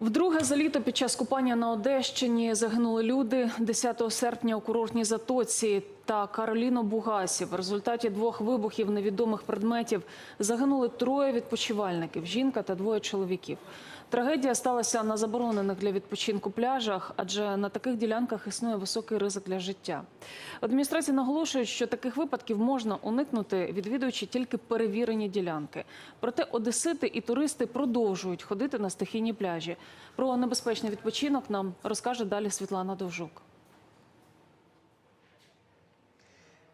Вдруге за літо під час купання на Одещині загинули люди. 10 серпня у курортній затоці та Кароліно Бугасі. В результаті двох вибухів невідомих предметів загинули троє відпочивальників – жінка та двоє чоловіків. Трагедія сталася на заборонених для відпочинку пляжах, адже на таких ділянках існує високий ризик для життя. В адміністрації наголошують, що таких випадків можна уникнути, відвідуючи тільки перевірені ділянки. Проте одесити і туристи продовжують ходити на стихійні пляжі. Про небезпечний відпочинок нам розкаже далі Світлана Довжук.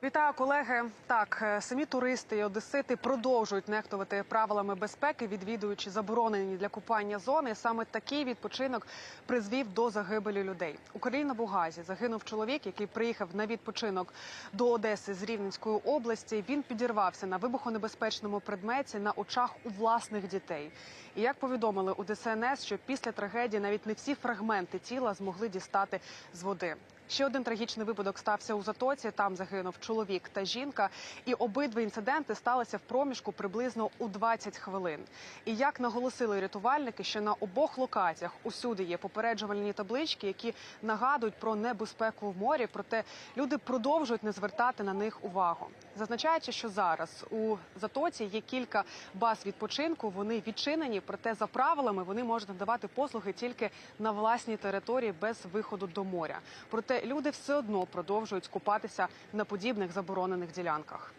Вітаю, колеги. Так, е, самі туристи і одесити продовжують нехтувати правилами безпеки, відвідуючи заборонені для купання зони. Саме такий відпочинок призвів до загибелі людей. У Кароліно-Бугазі загинув чоловік, який приїхав на відпочинок до Одеси з Рівненської області. Він підірвався на вибухонебезпечному предметі на очах у власних дітей. І як повідомили у ДСНС, що після трагедії навіть не всі фрагменти тіла змогли дістати з води. Ще один трагічний випадок стався у затоці. Там загинув чоловік та жінка. І обидва інциденти сталися в проміжку приблизно у 20 хвилин. І як наголосили рятувальники, що на обох локаціях усюди є попереджувальні таблички, які нагадують про небезпеку в морі. Проте люди продовжують не звертати на них увагу. Зазначаючи, що зараз у затоці є кілька баз відпочинку. Вони відчинені, проте за правилами вони можуть надавати послуги тільки на власній території без виходу до моря. Проте люди все одно продовжують купатися на подібних заборонених ділянках.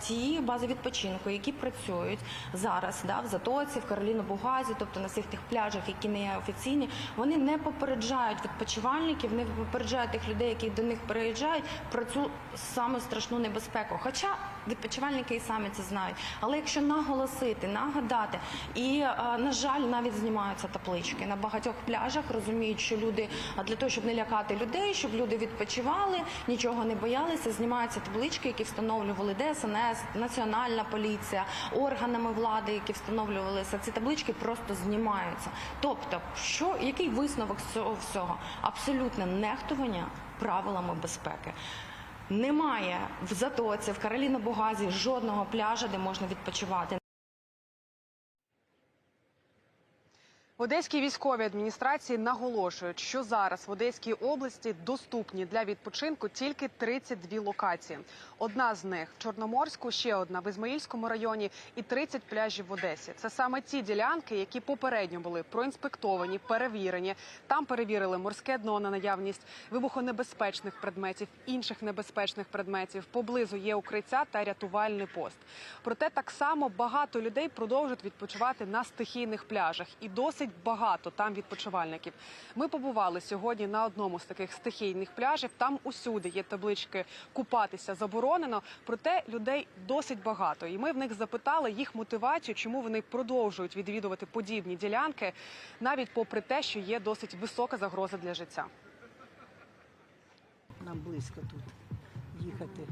Ті бази відпочинку, які працюють зараз, да, в Затоці, в Кароліно-Бугазі, тобто на всіх тих пляжах, які не є офіційні, вони не попереджають відпочивальників, не попереджають тих людей, які до них переїжджають, про цю саме страшну небезпеку. Хоча відпочивальники і самі це знають. Але якщо наголосити, нагадати, і е, на жаль, навіть знімаються таблички на багатьох пляжах, розуміють, що люди для того, щоб не лякати людей, щоб люди відпочивали, нічого не боялися, знімаються таблички, які встановлювали ДСНС, Національна поліція, органами влади, які встановлювалися. Ці таблички просто знімаються. Тобто, що який висновок з цього всього? Абсолютне нехтування правилами безпеки. Немає в затоці в Кароліно-Бугазі жодного пляжа, де можна відпочивати. В Одеській військовій адміністрації наголошують, що зараз в Одеській області доступні для відпочинку тільки 32 локації. Одна з них в Чорноморську, ще одна в Ізмаїльському районі і 30 пляжів в Одесі. Це саме ті ділянки, які попередньо були проінспектовані, перевірені. Там перевірили морське дно на наявність вибухонебезпечних предметів, інших небезпечних предметів. Поблизу є укриття та рятувальний пост. Проте так само багато людей продовжують відпочивати на стихійних пляжах і досить багато там відпочивальників. Ми побували сьогодні на одному з таких стихійних пляжів. Там усюди є таблички купатися заборонено. Проте людей досить багато. І ми в них запитали їх мотивацію, чому вони продовжують відвідувати подібні ділянки, навіть попри те, що є досить висока загроза для життя. Нам близько тут їхати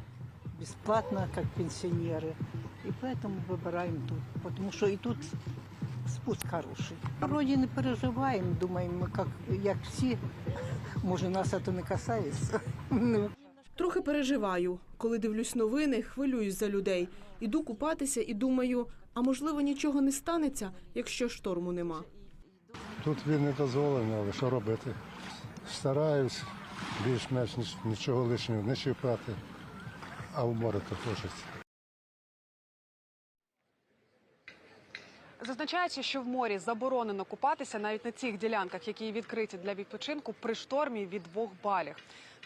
безплатно, як пенсіонери. І тому вибираємо тут, тому що і тут спуск хороший. Вроді не переживаємо, думаємо, як, як всі, може нас це не касається. Ну, Трохи переживаю. Коли дивлюсь новини, хвилююсь за людей. Іду купатися і думаю, а можливо нічого не станеться, якщо шторму нема. Тут він не дозволений, але що робити? Стараюсь більш-менш ніч- нічого лишнього не чіпати, а в море то хочеться. Зазначається, що в морі заборонено купатися навіть на цих ділянках, які відкриті для відпочинку при штормі від двох балів.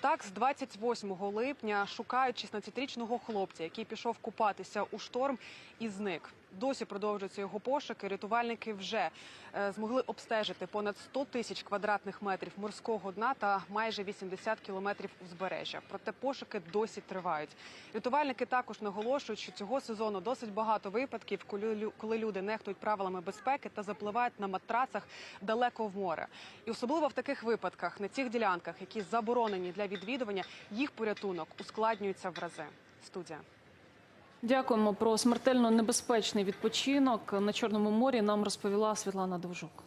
Так, з 28 липня шукають 16-річного хлопця, який пішов купатися у шторм і зник. Досі продовжуються його пошуки. Рятувальники вже е, змогли обстежити понад 100 тисяч квадратних метрів морського дна та майже 80 кілометрів узбережжя. Проте пошуки досі тривають. Рятувальники також наголошують, що цього сезону досить багато випадків, коли коли люди нехтують правилами безпеки та запливають на матрацах далеко в море. І особливо в таких випадках на цих ділянках, які заборонені для відвідування, їх порятунок ускладнюється в рази. Студія. Дякуємо про смертельно небезпечний відпочинок на Чорному морі. Нам розповіла Світлана Довжук.